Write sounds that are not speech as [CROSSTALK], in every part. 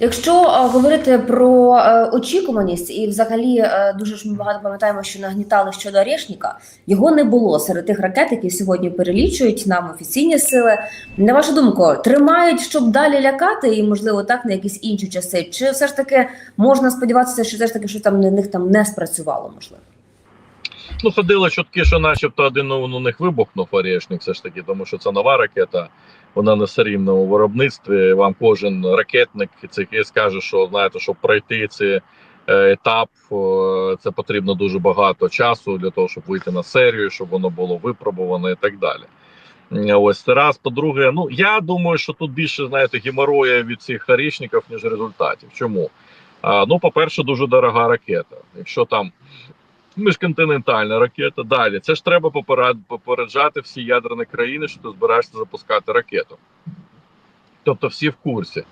Якщо е, говорити про е, очікуваність, і взагалі е, дуже ж ми багато пам'ятаємо, що нагнітали щодо Орешника, його не було серед тих ракет, які сьогодні перелічують нам офіційні сили. На вашу думку, тримають, щоб далі лякати, і можливо так на якісь інші часи, чи все ж таки можна сподіватися, що все ж таки що там на них там не спрацювало, можливо? Ну, ходили чутки, що начебто один у них вибухнув орешник, все ж таки, тому що це нова ракета, вона на серійному виробництві. Вам кожен ракетник це скаже, що знаєте, щоб пройти цей етап, е, це потрібно дуже багато часу для того, щоб вийти на серію, щоб воно було випробувано і так далі. Ось це раз. По-друге, ну я думаю, що тут більше знаєте геморроя від цих орішників, ніж результатів. Чому? А, ну, по-перше, дуже дорога ракета. Якщо там міжконтинентальна ракета. Далі це ж треба попереджати всі ядерні країни, що ти збираєшся запускати ракету. Тобто всі в курсі.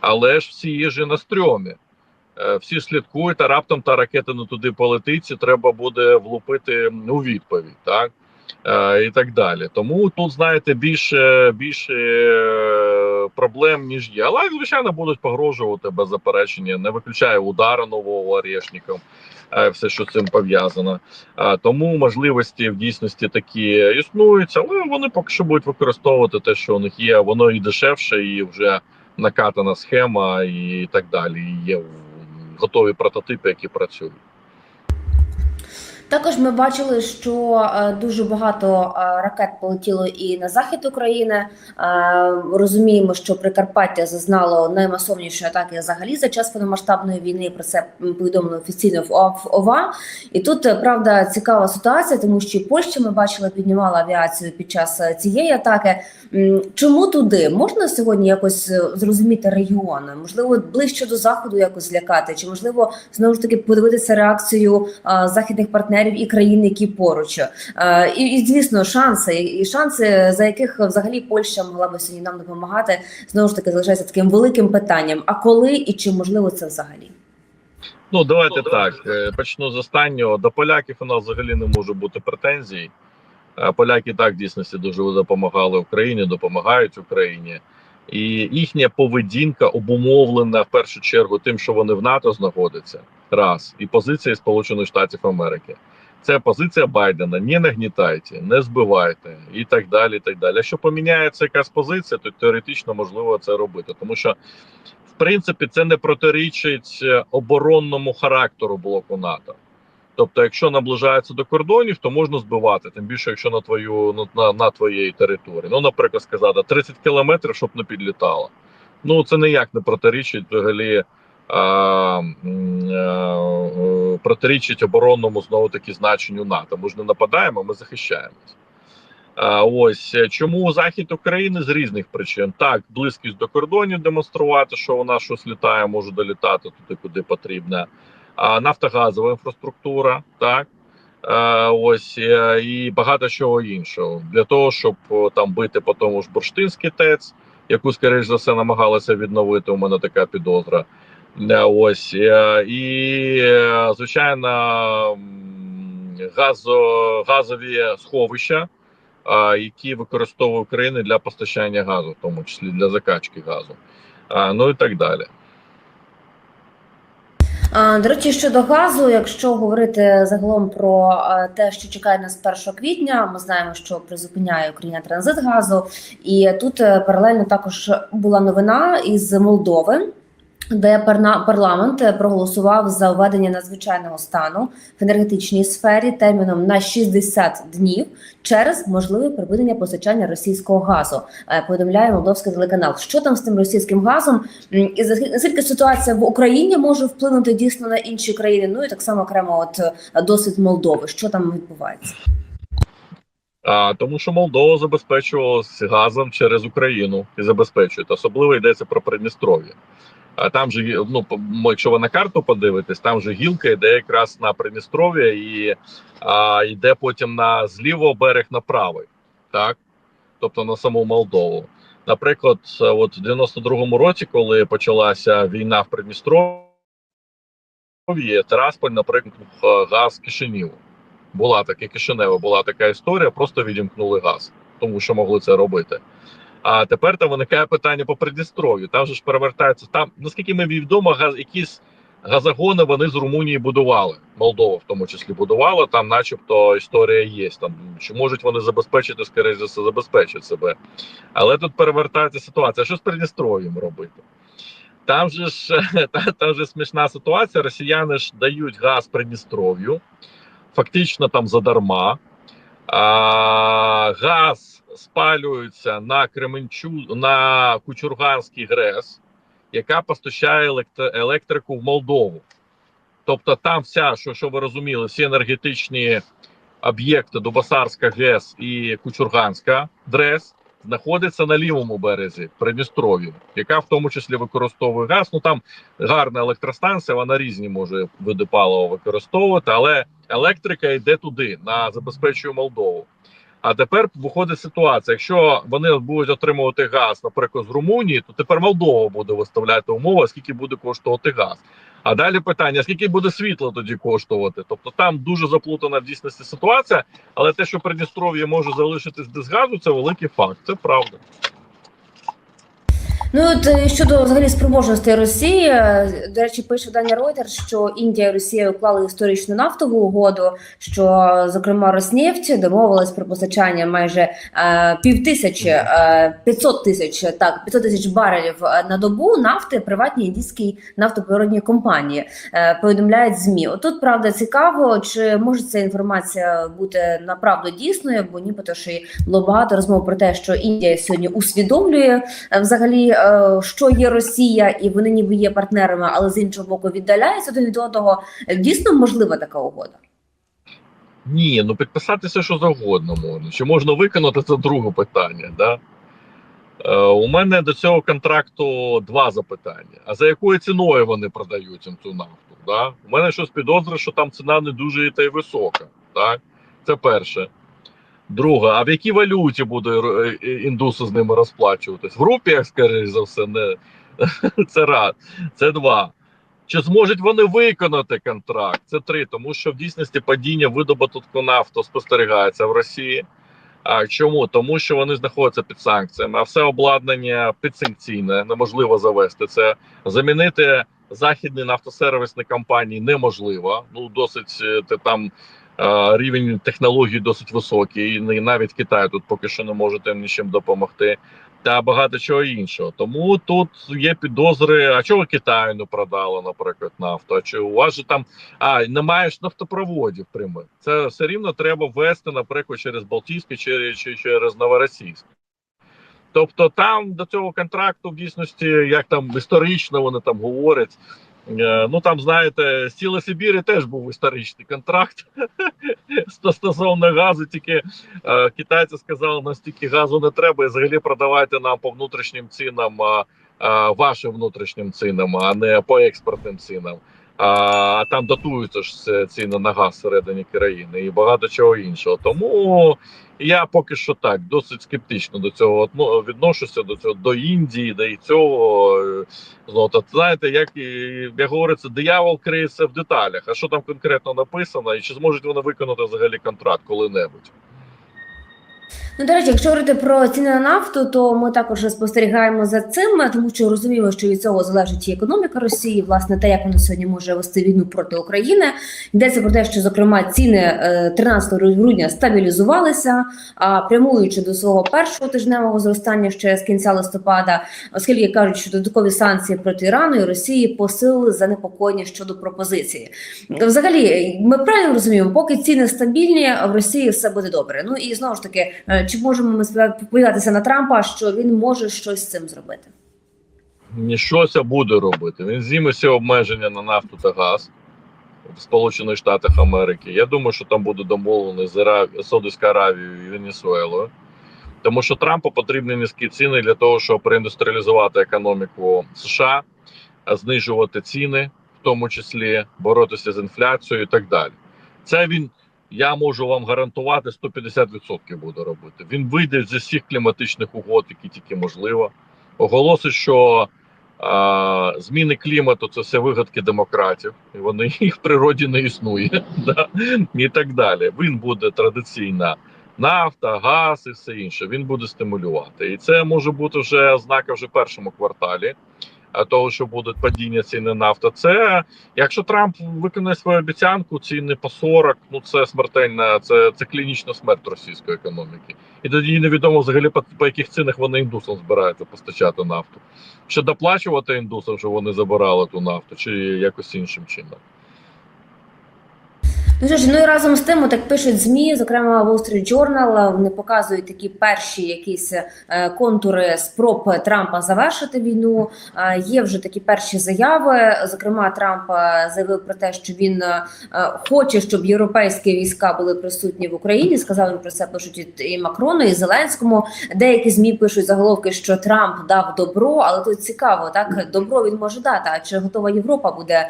Але ж всі є ж на стрьомі. Е, Всі слідкують, а раптом та ракета не туди полетить, і треба буде влупити у відповідь, так? Е, і так далі. Тому тут, знаєте, більше більше е, проблем, ніж є. Але, звичайно, будуть погрожувати без заперечення. Не виключає удара нового орешником, е, все, що з цим пов'язано. Е, Тому можливості в дійсності такі існують, але вони поки що будуть використовувати те, що у них є. Воно і дешевше, і вже накатана схема, і так далі. І є готові прототипи, які працюють. Також ми бачили, що е, дуже багато е, ракет полетіло і на захід України. Е, розуміємо, що Прикарпаття зазнало наймасовнішої атаки взагалі за час повномасштабної війни. Про це повідомлено офіційно в ОВА. І тут правда цікава ситуація, тому що Польща ми бачили, піднімала авіацію під час цієї атаки. Чому туди можна сьогодні якось зрозуміти регіони? Можливо, ближче до заходу якось злякати, чи можливо знову ж таки подивитися реакцію західних партнерів і країн, які поруч. І, і звісно, шанси і шанси, за яких взагалі Польща могла би сьогодні нам допомагати, знову ж таки залишається таким великим питанням. А коли і чи можливо це взагалі? Ну, давайте так. е, Почну з останнього. До поляків у нас взагалі не може бути претензій. Е, Поляки так в дійсності дуже допомагали Україні, допомагають Україні. І їхня поведінка обумовлена в першу чергу тим, що вони в НАТО знаходяться. Раз і позиція Сполучених Штатів Америки. Це позиція Байдена. Не нагнітайте, не збивайте і так далі. І так далі. Якщо поміняється якась позиція, то теоретично можливо це робити, тому що в принципі це не протирічить е, оборонному характеру блоку НАТО. Тобто, якщо наближається до кордонів, то можна збивати, тим більше, якщо на твою на, на, на твоєї території. Ну, наприклад, сказати 30 кілометрів, щоб не підлітало. Ну це ніяк не протирічить взагалі. М, е, протирічить оборонному знову таки значенню НАТО. Ми ж не нападаємо, ми захищаємось. Ось е, чому захід України з різних причин так, близькість до кордонів демонструвати, що вона щось літає, може долітати туди, куди потрібно. А нафтогазова інфраструктура, так е, ось е, і багато чого іншого для того, щоб там бити по тому ж бурштинський ТЕЦ, яку скоріш за все намагалися відновити. У мене така підозра. Ось е, і е, звичайно газо, газові сховища, які використовує Україна для постачання газу, в тому числі для закачки газу, ну і так далі. До речі, щодо газу, якщо говорити загалом про те, що чекає нас 1 квітня, ми знаємо, що призупиняє Україна транзит газу, і тут е, паралельно також була новина із Молдови. Де парламент е, проголосував за введення надзвичайного стану в енергетичній сфері терміном на 60 днів через можливе припинення постачання російського газу. Е, Повідомляє молдовський телеканал. Що там з тим російським газом? І наскільки ситуація в Україні може вплинути дійсно на інші країни? Ну і так само окремо, от е, досвід Молдови. Що там відбувається? А, тому що Молдова забезпечувалась газом через Україну і забезпечує. Особливо йдеться про Придністров'я. А там же ну, якщо ви на карту подивитесь, там же гілка йде якраз на Придністров'я і а, йде потім на з лівого берег на правий, так? Тобто на саму Молдову. Наприклад, е, от в 92-му році, коли почалася війна в Придністров'ї, Терасполь, наприклад, е, газ Кишиніву. Була така Кишинева, була така історія, просто відімкнули газ, тому що могли це робити. А тепер там виникає питання по Придністров'ю. Там же ж перевертається. Там, наскільки мені відомо, газ, якісь газогони вони з Румунії будували. Молдова в тому числі будувала. Там, начебто, історія є. Там чи можуть вони забезпечити, скоріше за все, забезпечать себе. Але тут перевертається ситуація. Що з Придністров'ям робити? Там же ж [LAUGHS] там, там же смішна ситуація. Росіяни ж дають газ Придністров'ю, фактично там задарма. А, газ спалюється на Кременчу на Кучурганський ГРЕС, яка постачає електро- електрику в Молдову. Тобто, там вся, що, що ви розуміли, всі енергетичні об'єкти Дубасарська ГЕС і Кучурганська ДРЕС знаходяться на лівому березі Придністров'я, яка в тому числі використовує газ. Ну там гарна електростанція, вона різні може види палива використовувати, але електрика йде туди, на забезпечує Молдову. А тепер виходить ситуація: якщо вони будуть отримувати газ, наприклад, з Румунії, то тепер Молдова буде виставляти умови, скільки буде коштувати газ. А далі питання: скільки буде світло тоді коштувати? Тобто там дуже заплутана в дійсності ситуація, але те, що Придністров'я може залишитись без газу, це великий факт. Це правда. Ну от е, щодо взагалі спроможностей Росії, е, до речі, пише видання Reuters, що Індія і Росія уклали історичну нафтову угоду. Що зокрема Роснефть домовилась про постачання майже е, півтисячі, е, 500 тисяч так 500 тисяч барелів е, на добу нафти приватній індійській нафтоприродній компанії. Е, повідомляють змі. Отут правда цікаво, чи може ця інформація бути направду дійсною, бо нібито що було багато розмов про те, що Індія сьогодні усвідомлює взагалі, що є Росія, і вони ніби є партнерами, але з іншого боку віддаляються один від одного. Е, Дійсно можлива така угода. Ні, ну підписатися що завгодно можна. Чи можна виконати це друге питання? Да? Е, у мене до цього контракту два запитання. А за якою ціною вони продають цю нафту? Да? У мене щось підозрює, що там ціна не дуже та й висока. Так? Це перше. Друге, а в якій валюті буде е, е, індуси з ними розплачуватись? В рупіях, скоріш за все, не [LAUGHS] це раз. Це два. Чи зможуть вони виконати контракт? Це три, тому що в дійсності падіння видобутку нафту спостерігається в Росії. А чому? Тому що вони знаходяться під санкціями, а все обладнання підсанкційне, неможливо завести це. Замінити західні нафтосервісні компанії неможливо. Ну досить е, те там рівень технологій досить високий, і навіть Китай тут поки що не може тим нічим допомогти. Та багато чого іншого. Тому тут є підозри. А чого Китаю не продало, наприклад, нафту? А чи у вас же там а немає ж нафтопроводів прямих? Це все рівно треба ввести, наприклад, через Балтійське чи, через Новоросійськ. Тобто, там до цього контракту в дійсності, як там історично вони там говорять. Е, Ну там знаєте, Сіла Сибірі теж був історичний контракт [LAUGHS] стосовно газу. Тільки е, китайці сказали, нам стільки газу не треба, і взагалі продавайте нам по внутрішнім цінам, вашим внутрішнім цінам, а не по експортним цінам. А там датуються ж ціни на газ всередині країни і багато чого іншого. Тому я поки що так досить скептично до цього відношуся до цього до Індії, до і цього е, знову та знаєте, як і як говориться, диявол криється в деталях. А що там конкретно написано, і чи зможуть вони виконати взагалі контракт коли-небудь? Ну, до речі, якщо говорити про ціни на нафту, то ми також спостерігаємо за цим, тому що розуміємо, що від цього залежить і економіка Росії, власне, те, як вона сьогодні може вести війну проти України. Йдеться про те, що зокрема ціни е, 13 грудня стабілізувалися, а прямуючи до свого першого тижневого зростання ще з кінця листопада, оскільки кажуть, що додаткові санкції проти Ірану і Росії посилили занепокоєння щодо пропозиції. Взагалі, ми правильно розуміємо, поки ціни стабільні, в Росії все буде добре. Ну і знову ж таки, е, чи можемо ми сподіватися на Трампа, що він може щось з цим зробити? Щось буде робити. Він зніме всі обмеження на нафту та газ в Сполучених Штатах Америки. Я думаю, що там буде домовлено з Ара... Саудовською Аравією і Венесуелою. Тому що Трампу потрібні низькі ціни для того, щоб реіндустріалізувати економіку США, знижувати ціни, в тому числі боротися з інфляцією і так далі. Це він, я можу вам гарантувати, 150% буде робити. Він вийде зі всіх кліматичних угод, які тільки можливо. Оголосить, що а, зміни клімату це все вигадки демократів, і вони [LAUGHS] їх в природі не існує, да? і так далі. Він буде традиційно нафта, газ і все інше. Він буде стимулювати. І це може бути вже ознака вже в першому кварталі. А, Того, що будуть падіння ціни нафта. Це якщо Трамп виконає свою обіцянку, ціни по 40, ну це смертельна, це, це клінічна смерть російської економіки. І тоді невідомо взагалі по, по яких цінах вони індусам збираються постачати нафту. Чи доплачувати індусам, що вони забирали ту нафту, чи якось іншим чином. Ну що ж, ну і разом з тим, так пишуть змі, зокрема Wall Street Journal, вони показують такі перші якісь е, контури спроб Трампа завершити війну. Є вже такі перші заяви. Зокрема, Трамп е, заявив про те, що він е, хоче, щоб європейські війська були присутні в Україні. Сказав він про це пишуть і- Макрону, і Зеленському. Деякі змі пишуть заголовки, що Трамп дав добро, але тут цікаво, так добро він може дати. А чи готова Європа буде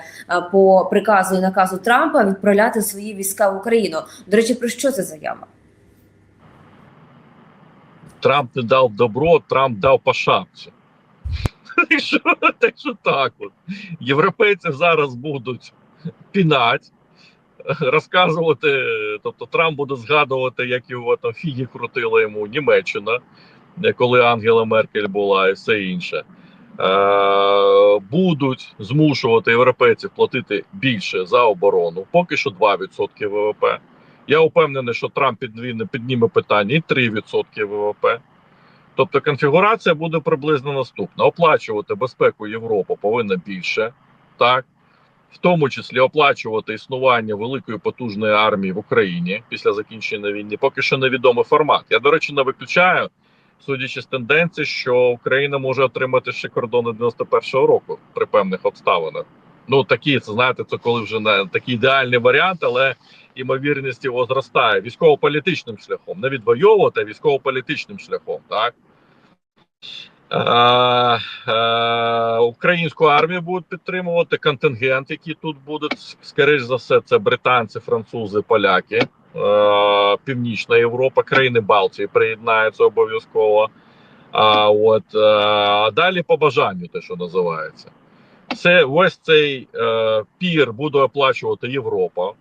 по приказу і наказу Трампа відправляти свої війська в Україну. До речі, про що це заява? Трамп не дав добро, Трамп дав по шапці. [LAUGHS] Так що, так що так от. Європейці зараз будуть пінать, розказувати. Тобто Трамп буде згадувати, як його там фігі крутила йому Німеччина, коли Ангела Меркель була і все інше. Е, будуть змушувати європейців платити більше за оборону, поки що 2% ВВП. Я впевнений, що Трамп підніме питання і 3% ВВП. Тобто конфігурація буде приблизно наступна: оплачувати безпеку Європи повинна більше, так в тому числі оплачувати існування великої потужної армії в Україні після закінчення війни. Поки що невідомий формат. Я, до речі, не виключаю, судячи з тенденції, що Україна може отримати ще кордони 91-го року при певних обставинах. Ну такі це знаєте, це коли вже не такий ідеальний варіант, але імовірність його зростає військово-політичним шляхом, не відвоювати, а військово-політичним шляхом, так. Е, е, українську армію будуть підтримувати контингент, які тут будуть, скоріш за все, це британці, французи, поляки, Північна Європа, країни Балтії приєднаються обов'язково. А от е, а далі по бажанню, те, що називається, це ось цей е, пір буде оплачувати Європа.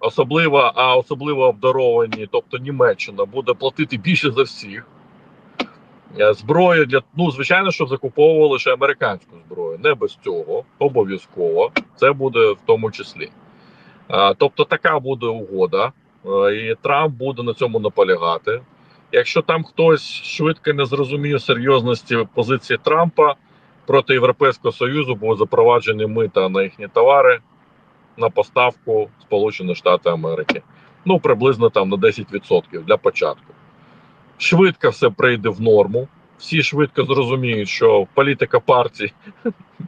Особливо, а особливо обдаровані, тобто Німеччина буде платити більше за всіх. Е, Зброю для ну, звичайно, що закуповували лише американську зброю, не без цього, обов'язково. Це буде в тому числі. Е, Тобто, така буде угода, е, і Трамп буде на цьому наполягати. Якщо там хтось швидко не зрозуміє серйозності позиції Трампа проти Європейського Союзу, будуть запроваджені мита на їхні товари на поставку Сполучених Штатів Америки. Ну, приблизно там на 10% для початку. Швидко все прийде в норму. Всі швидко зрозуміють, що політика партії,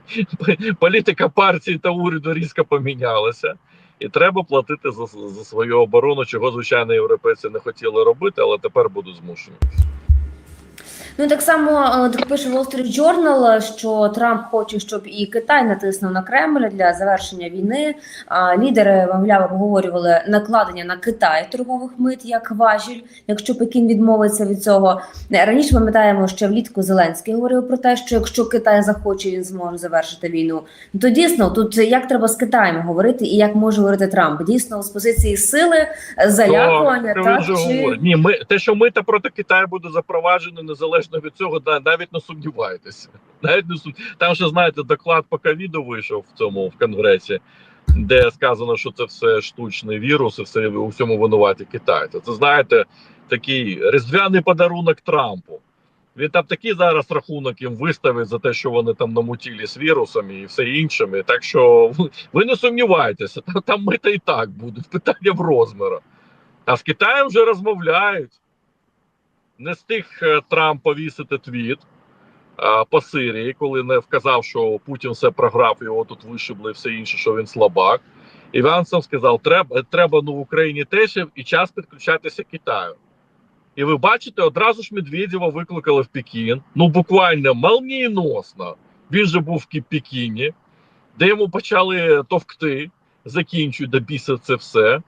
[LAUGHS] політика партії та уряду різко помінялася, і треба платити за, за свою оборону, чого звичайно європейці не хотіли робити, але тепер будуть змушені. Ну так само е, так пише Wall Street Journal, що Трамп хоче, щоб і Китай натиснув на Кремль для завершення війни. А лідери мовляв обговорювали накладення на Китай торгових мит як важіль, якщо Пекін відмовиться від цього. Е, Раніше пам'ятаємо, що влітку Зеленський говорив про те, що якщо Китай захоче, він зможе завершити війну. Ну, То дійсно тут як треба з Китаєм говорити, і як може говорити Трамп? Дійсно, з позиції сили е, залякування так чи. Ні, ми те, що мита проти Китаю буде запроваджено незалежно від цього, навіть не сумнівайтеся. Навіть не сум... Там ще знаєте, доклад по ковіду вийшов в цьому в конгресі, де сказано, що це все штучний вірус, і все у всьому винуваті китайці. Це знаєте, такий різдвяний подарунок Трампу. Він там такий зараз рахунок їм виставить за те, що вони там намутілі з вірусами і все іншими. Так що ви- не сумнівайтеся, там, мита і так будуть. Питання в розмірах. А з Китаєм вже розмовляють. Не встиг е, Трамп повісити твіт а, по Сирії, коли не вказав, що Путін все програв, його тут вишибли все інше, що він слабак. Іван сам сказав: треба, треба ну, в Україні теж і час підключатися Китаю. І ви бачите, одразу ж Медведєва викликали в Пекін. Ну, буквально молнієносно. Він же був в Пекіні, де йому почали товкти, закінчують до біса це все.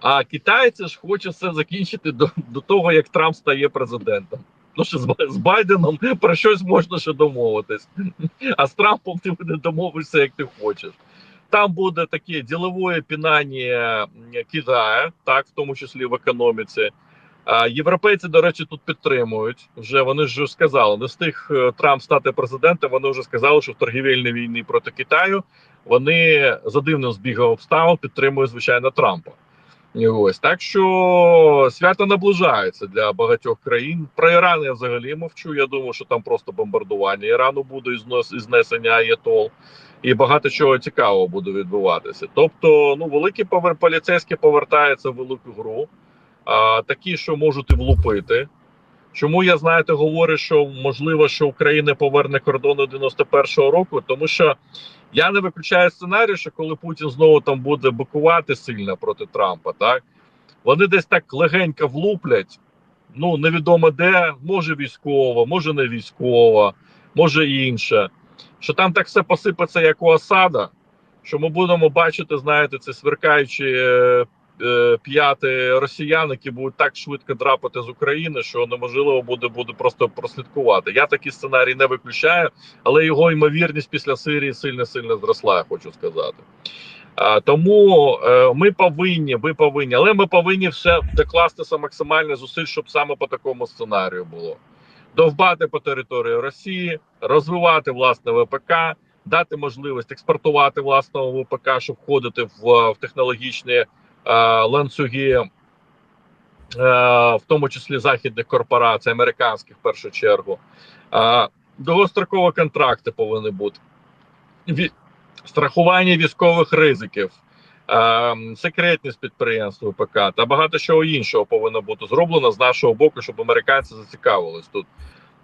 А китайці ж хочуть все закінчити до, до того, як Трамп стає президентом. Ну що з, Байденом про щось можна ще домовитись. А з Трампом ти не домовишся, як ти хочеш. Там буде таке ділове пінання Китаю, так, в тому числі в економіці. А європейці, до речі, тут підтримують. Вже вони ж сказали, не встиг е, Трамп стати президентом. Вони вже сказали, що в торгівельній війні проти Китаю вони за дивним збігом обставин підтримують звичайно Трампа. І ось так що свято наближається для багатьох країн. Про Іран я взагалі мовчу. Я думаю, що там просто бомбардування Ірану буде і знесення Аєтол, і багато чого цікавого буде відбуватися. Тобто, ну великі повер поліцейські повертаються в велику гру, а, такі, що можуть і влупити. Чому я знаєте, говорю, що можливо, що Україна поверне кордони 91-го року, тому що я не виключаю сценарій, що коли Путін знову там буде бикувати сильно проти Трампа, так вони десь так легенько влуплять. Ну невідомо де, може військово, може не військово, може інше. Що там так все посипеться, як у осада, що ми будемо бачити, знаєте, це сверкаючі е, п'яти росіян, які будуть так швидко драпати з України, що неможливо буде, буде просто прослідкувати. Я такий сценарій не виключаю, але його ймовірність після Сирії сильно сильно зросла, я хочу сказати. Тому е, ми повинні, ви повинні, але ми повинні все докластися максимально зусиль, щоб саме по такому сценарію було. Довбати по території Росії, розвивати власне ВПК, дати можливість експортувати власного ВПК, щоб входити в, в технологічні е, ланцюги, е, в тому числі західних корпорацій, американських в першу чергу. Е, довгострокові контракти повинні бути. Страхування військових ризиків, е, секретність підприємств ВПК та багато чого іншого повинно бути зроблено з нашого боку, щоб американці зацікавились тут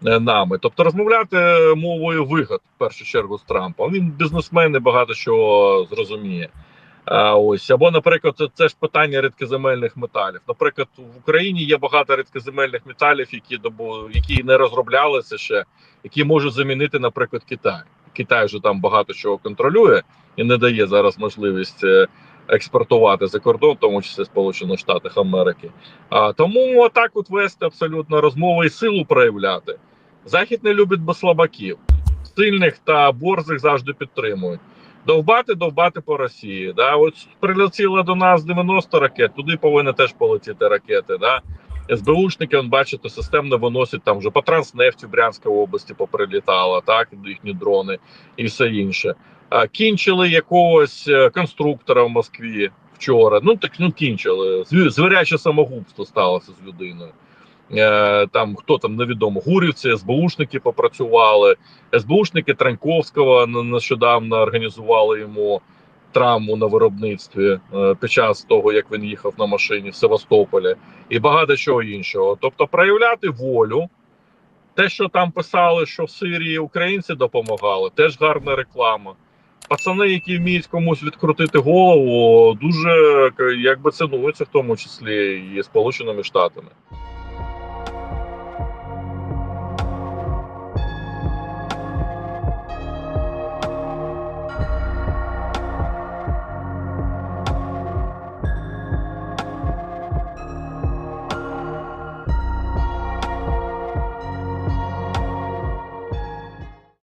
е, нами. Тобто розмовляти мовою вигод в першу чергу з Трампом. Він бізнесмен і багато чого зрозуміє. А, ось або, наприклад, це, ж питання рідкоземельних металів. Наприклад, в Україні є багато рідкоземельних металів, які добу, які не розроблялися ще, які можуть замінити, наприклад, Китай. Китай вже там багато чого контролює і не дає зараз можливість е, експортувати за кордон, в тому числі Сполучених Штатів Америки. А тому отак от вести абсолютно розмови і силу проявляти. Захід не любить слабаків, сильних та борзих завжди підтримують. Довбати, довбати по Росії. Да? От прилетіло до нас 90 ракет, туди повинні теж полетіти ракети. Да? СБУшники, он, бачите, системно виносять там вже по Транснефті Брянській області поприлітало, так, їхні дрони і все інше. А, кінчили якогось е, конструктора в Москві вчора. Ну так ну кінчили. Зві- Звіряче самогубство сталося з людиною. Е, там хто там невідомо, гурівці, СБУшники попрацювали. СБУшники Траньковського нещодавно організували йому травму на виробництві е, під час того, як він їхав на машині в Севастополі, і багато чого іншого. Тобто, проявляти волю. Те, що там писали, що в Сирії українці допомагали, теж гарна реклама. Пацани, які вміють комусь відкрутити голову, дуже якби цінуються, в тому числі і Сполученими Штатами.